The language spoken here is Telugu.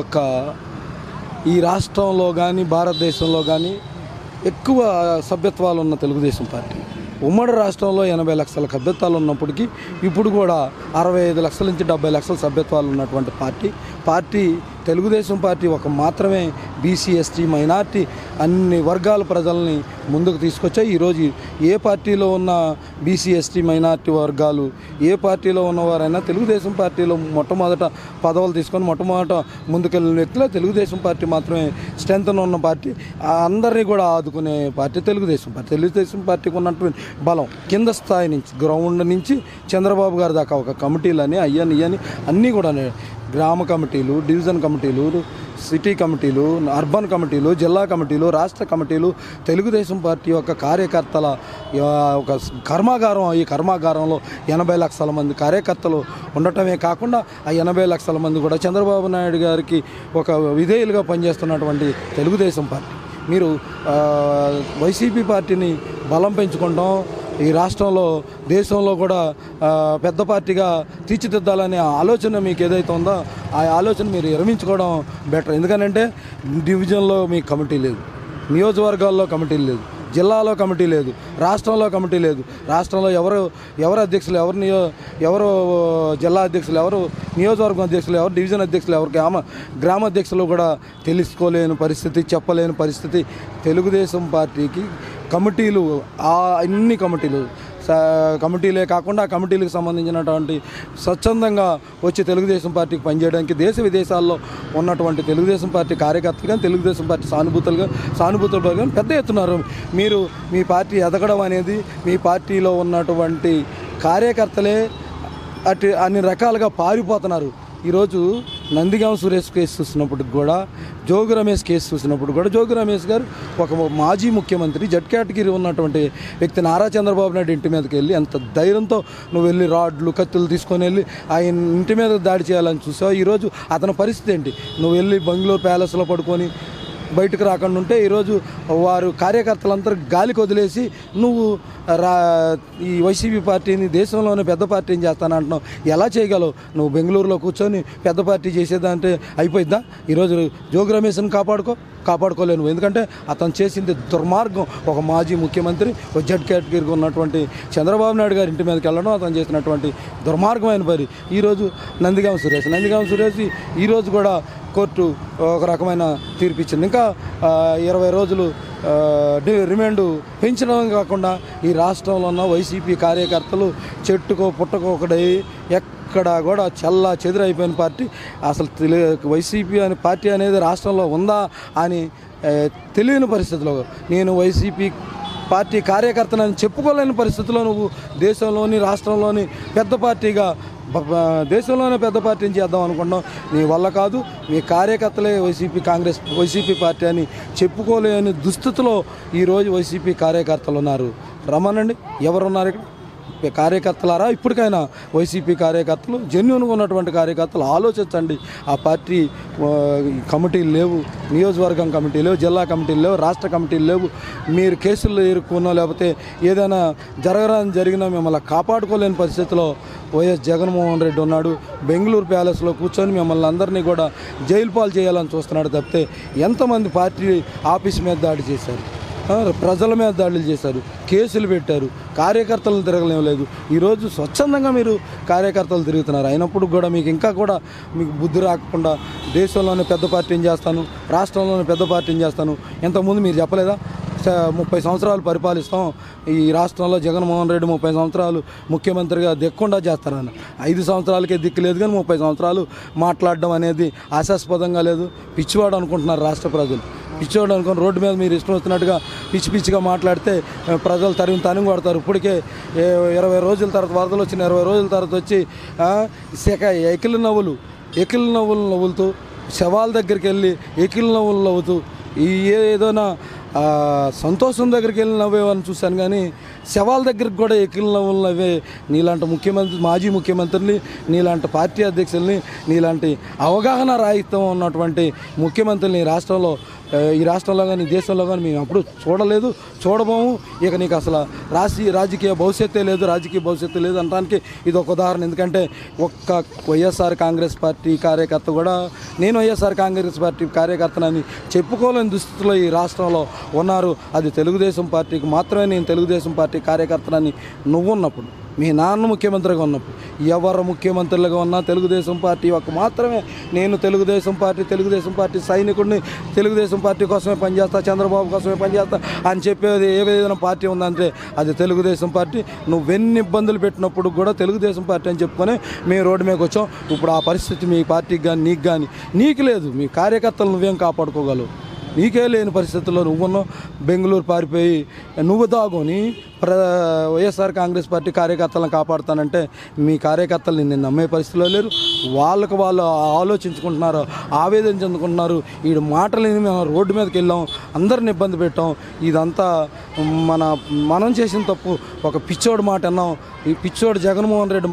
ఒక ఈ రాష్ట్రంలో కానీ భారతదేశంలో కానీ ఎక్కువ సభ్యత్వాలు ఉన్న తెలుగుదేశం పార్టీ. ఉమ్మడి రాష్ట్రంలో ఎనభై లక్షల సభ్యత్వాలు ఉన్నప్పటికీ ఇప్పుడు కూడా అరవై ఐదు లక్షల నుంచి డెబ్బై లక్షల సభ్యత్వాలు ఉన్నటువంటి పార్టీ. పార్టీ తెలుగుదేశం పార్టీ ఒక మాత్రమే బీసీ ఎస్టీ మైనార్టీ అన్ని వర్గాల ప్రజల్ని ముందుకు తీసుకొచ్చాయి. ఈరోజు ఏ పార్టీలో ఉన్న బీసీ ఎస్టీ మైనార్టీ వర్గాలు ఏ పార్టీలో ఉన్నవారైనా తెలుగుదేశం పార్టీలో మొట్టమొదట పదవులు తీసుకొని మొట్టమొదట ముందుకెళ్ళిన వ్యక్తిలో. తెలుగుదేశం పార్టీ మాత్రమే స్ట్రెంత్ ఉన్న పార్టీ. అందరినీ కూడా ఆదుకునే పార్టీ తెలుగుదేశం పార్టీ. తెలుగుదేశం పార్టీకి ఉన్నటువంటి బలం కింద స్థాయి నుంచి గ్రౌండ్ నుంచి చంద్రబాబు గారి దాకా ఒక కమిటీలని అయ్యని ఇయ్యని అన్నీ కూడా గ్రామ కమిటీలు డివిజన్ కమిటీలు సిటీ కమిటీలు అర్బన్ కమిటీలు జిల్లా కమిటీలు రాష్ట్ర కమిటీలు తెలుగుదేశం పార్టీ యొక్క కార్యకర్తల ఒక కర్మాగారం ఈ కర్మాగారంలో ఎనభై లక్షల మంది కార్యకర్తలు ఉండటమే కాకుండా ఆ ఎనభై లక్షల మంది కూడా చంద్రబాబు నాయుడు గారికి ఒక విధేయులుగా పనిచేస్తున్నటువంటి తెలుగుదేశం పార్టీ. మీరు వైసీపీ పార్టీని బలం పెంచుకుంటాం ఈ రాష్ట్రంలో దేశంలో కూడా పెద్ద పార్టీగా తీర్చిదిద్దాలనే ఆలోచన మీకు ఏదైతే ఉందో ఆ ఆలోచన మీరు విరమించుకోవడం బెటర్. ఎందుకనంటే డివిజన్లో మీకు కమిటీ లేదు. నియోజకవర్గాల్లో కమిటీ లేదు. జిల్లాలో కమిటీ లేదు. రాష్ట్రంలో కమిటీ లేదు. రాష్ట్రంలో ఎవరు ఎవరు అధ్యక్షులు ఎవరు నియో ఎవరు జిల్లా అధ్యక్షులు ఎవరు నియోజకవర్గం అధ్యక్షులు ఎవరు డివిజన్ అధ్యక్షులు ఎవరు గ్రామ గ్రామ అధ్యక్షులు కూడా తెలుసుకోలేని పరిస్థితి చెప్పలేని పరిస్థితి తెలుగుదేశం పార్టీకి కమిటీలు ఆ అన్ని కమిటీలు కమిటీలే కాకుండా ఆ కమిటీలకు సంబంధించినటువంటి స్వచ్ఛందంగా వచ్చి తెలుగుదేశం పార్టీకి పనిచేయడానికి దేశ విదేశాల్లో ఉన్నటువంటి తెలుగుదేశం పార్టీ కార్యకర్తలు కానీ తెలుగుదేశం పార్టీ సానుభూతులుగా సానుభూతులు కానీ పెద్ద ఎత్తున్నారు మీరు మీ పార్టీ ఎదగడం అనేది మీ పార్టీలో ఉన్నటువంటి కార్యకర్తలే అటు అన్ని రకాలుగా పారిపోతున్నారు. ఈరోజు నందిగాం సురేష్ కేసు చూసినప్పటికి కూడా జోగి రమేష్ కేసు చూసినప్పుడు కూడా జోగి రమేష్ గారు ఒక మాజీ ముఖ్యమంత్రి జడ్ కేటగిరీ ఉన్నటువంటి వ్యక్తి నారా చంద్రబాబు నాయుడు ఇంటి మీదకి వెళ్ళి ఎంత ధైర్యంతో నువ్వు వెళ్ళి రాడ్లు కత్తులు తీసుకొని వెళ్ళి ఆయన ఇంటి మీద దాడి చేయాలని చూసావు? ఈరోజు అతని పరిస్థితి ఏంటి? నువ్వు వెళ్ళి బంగ్లూరు ప్యాలెస్లో పడుకొని బయటకు రాకుండా ఉంటే ఈరోజు వారు కార్యకర్తలందరూ గాలికి వదిలేసి నువ్వు రా ఈ వైసీపీ పార్టీని దేశంలోనే పెద్ద పార్టీని చేస్తానంటున్నావు ఎలా చేయగలవు? నువ్వు బెంగళూరులో కూర్చొని పెద్ద పార్టీ చేసేదంటే అయిపోయిద్దా? ఈరోజు జోగి రమేష్ని కాపాడుకో. కాపాడుకోలేను. ఎందుకంటే అతను చేసింది దుర్మార్గం. ఒక మాజీ ముఖ్యమంత్రి ఒక జడ్ కేటగిరీగా ఉన్నటువంటి చంద్రబాబు నాయుడు గారి ఇంటి మీదకి వెళ్ళడం అతను చేసినటువంటి దుర్మార్గమైన పని. ఈరోజు నందిగామ సురేష్. నందిగామ సురేష్ ఈరోజు కూడా కోర్టు ఒక రకమైన తీర్పు ఇచ్చింది. ఇంకా ఇరవై రోజులు రిమాండ్ పెంచడం కాకుండా ఈ రాష్ట్రంలో ఉన్న వైసీపీ కార్యకర్తలు చెట్టుకో పుట్టకో ఒకడై ఎక్కడ కూడా చల్ల చెదురైపోయిన పార్టీ. అసలు తెలి వైసీపీ అనే పార్టీ అనేది రాష్ట్రంలో ఉందా అని తెలియని పరిస్థితిలో. నేను వైసీపీ పార్టీ కార్యకర్తనని చెప్పుకోలేని పరిస్థితిలో నువ్వు దేశంలోని రాష్ట్రంలోని పెద్ద పార్టీగా దేశంలోనే పెద్ద పార్టీని చేద్దాం అనుకున్నాం నీ వల్ల కాదు మీ కార్యకర్తలే వైసీపీ కాంగ్రెస్ వైసీపీ పార్టీ అని చెప్పుకోలేని దుస్థితిలో ఈరోజు వైసీపీ కార్యకర్తలు ఉన్నారు. రమ్మనండి ఎవరున్నారు ఇక్కడ? కార్యకర్తలారా ఇప్పటికైనా వైసీపీ కార్యకర్తలు జెన్యున్గా ఉన్నటువంటి కార్యకర్తలు ఆలోచించండి. ఆ పార్టీ కమిటీలు లేవు నియోజకవర్గం కమిటీ లేవు జిల్లా కమిటీలు లేవు రాష్ట్ర కమిటీలు లేవు. మీరు కేసుల్లో ఇరుక్కున్నా లేకపోతే ఏదైనా జరగరాని జరిగినా మిమ్మల్ని కాపాడుకోలేని పరిస్థితిలో వైఎస్ జగన్మోహన్ రెడ్డి ఉన్నాడు. బెంగళూరు ప్యాలెస్లో కూర్చొని మిమ్మల్ని అందరినీ కూడా జైలు పాలు చేయాలని చూస్తున్నాడు తప్పితే ఎంతమంది పార్టీ ఆఫీస్ మీద దాడి చేశారు? ప్రజల మీద దాడులు చేశారు కేసులు పెట్టారు కార్యకర్తలను తిరగలేలేదు ఈరోజు స్వచ్ఛందంగా మీరు కార్యకర్తలు తిరుగుతున్నారు. అయినప్పుడు కూడా మీకు ఇంకా కూడా మీకు బుద్ధి రాకుండా దేశంలోనే పెద్ద పార్టీని చేస్తాను రాష్ట్రంలోనే పెద్ద పార్టీని చేస్తాను ఇంతకుముందు మీరు చెప్పలేదా? స- ముప్పై సంవత్సరాలు పరిపాలిస్తాం ఈ రాష్ట్రంలో జగన్మోహన్ రెడ్డి ముప్పై సంవత్సరాలు ముఖ్యమంత్రిగా దిక్కుండా చేస్తారని. ఐదు సంవత్సరాలకే దిక్కు లేదు కానీ ముప్పై సంవత్సరాలు మాట్లాడడం అనేది ఆశాస్పదంగా లేదు. పిచ్చివాడు అనుకుంటున్నారు రాష్ట్ర ప్రజలు. పిచ్చివాడు అనుకుని రోడ్డు మీద మీరు ఇష్టం వచ్చినట్టుగా పిచ్చి పిచ్చిగా మాట్లాడితే ప్రజలు తరిమి తనిమి కొడతారు ఇప్పటికే ఇరవై రోజుల తర్వాత వరదలు వచ్చిన ఇరవై రోజుల తర్వాత వచ్చి ఆ, ఎకిలి నవ్వులు ఎకిలి నవ్వులు నవ్వులుతూ శవాల దగ్గరికి వెళ్ళి ఎకిలి నవ్వులు నవ్వుతూ ఈ ఏదైనా సంతోషం దగ్గరికి వెళ్ళి నవ్వేవని చూశాను కానీ శవాల దగ్గరికి కూడా ఎక్కిన నవ్వులు నవ్వే నీలాంటి ముఖ్యమంత్రి మాజీ ముఖ్యమంత్రిని నీలాంటి పార్టీ అధ్యక్షుల్ని నీలాంటి అవగాహన రాహిత్యం ఉన్నటువంటి ముఖ్యమంత్రిని రాష్ట్రంలో ఈ రాష్ట్రంలో కానీ దేశంలో కానీ మేము అప్పుడు చూడలేదు చూడబోము. ఇక నీకు అసలు రాసి రాజకీయ భవిష్యత్తే లేదు రాజకీయ భవిష్యత్తు లేదు అనడానికి ఇది ఒక ఉదాహరణ. ఎందుకంటే ఒక్క వైఎస్ఆర్ కాంగ్రెస్ పార్టీ కార్యకర్త కూడా నేను వైఎస్ఆర్ కాంగ్రెస్ పార్టీ కార్యకర్తనని చెప్పుకోలేని దుస్థితిలో ఈ రాష్ట్రంలో ఉన్నారు. అది తెలుగుదేశం పార్టీకి మాత్రమే నేను తెలుగుదేశం పార్టీ కార్యకర్తనని నువ్వు ఉన్నప్పుడు మీ నాన్న ముఖ్యమంత్రిగా ఉన్నప్పుడు. ఎవరు ముఖ్యమంత్రులుగా ఉన్నా తెలుగుదేశం పార్టీ ఒక మాత్రమే. నేను తెలుగుదేశం పార్టీ తెలుగుదేశం పార్టీ సైనికుడిని తెలుగుదేశం పార్టీ కోసమే పనిచేస్తా చంద్రబాబు కోసమే పనిచేస్తా అని చెప్పేది ఏ ఏదైనా పార్టీ ఉందంటే అది తెలుగుదేశం పార్టీ. నువ్వెన్ని ఇబ్బందులు పెట్టినప్పుడు కూడా తెలుగుదేశం పార్టీ అని చెప్పుకొని మేము రోడ్డు మీదకి వచ్చాం ఇప్పుడు ఆ పరిస్థితి మీ పార్టీకి కానీ నీకు కానీ నీకు లేదు. మీ కార్యకర్తలు నువ్వేం కాపాడుకోగలవు? నీకే లేని పరిస్థితుల్లో నువ్వును బెంగళూరు పారిపోయి నువ్వు దాగుని ప్ర వైఎస్ఆర్ కాంగ్రెస్ పార్టీ కార్యకర్తలను కాపాడుతానంటే మీ కార్యకర్తలు నిన్ను నమ్మే పరిస్థితిలో లేరు. వాళ్ళకు వాళ్ళు ఆలోచించుకుంటున్నారు ఆవేదన చెందుకుంటున్నారు. ఈ మాటలు మేము రోడ్డు మీదకి వెళ్ళాం అందరిని ఇబ్బంది పెట్టాం. ఇదంతా మన మనం చేసిన తప్పు. ఒక పిచ్చోడు మాట అన్నాం. ఈ పిచ్చోడు జగన్మోహన్ రెడ్డి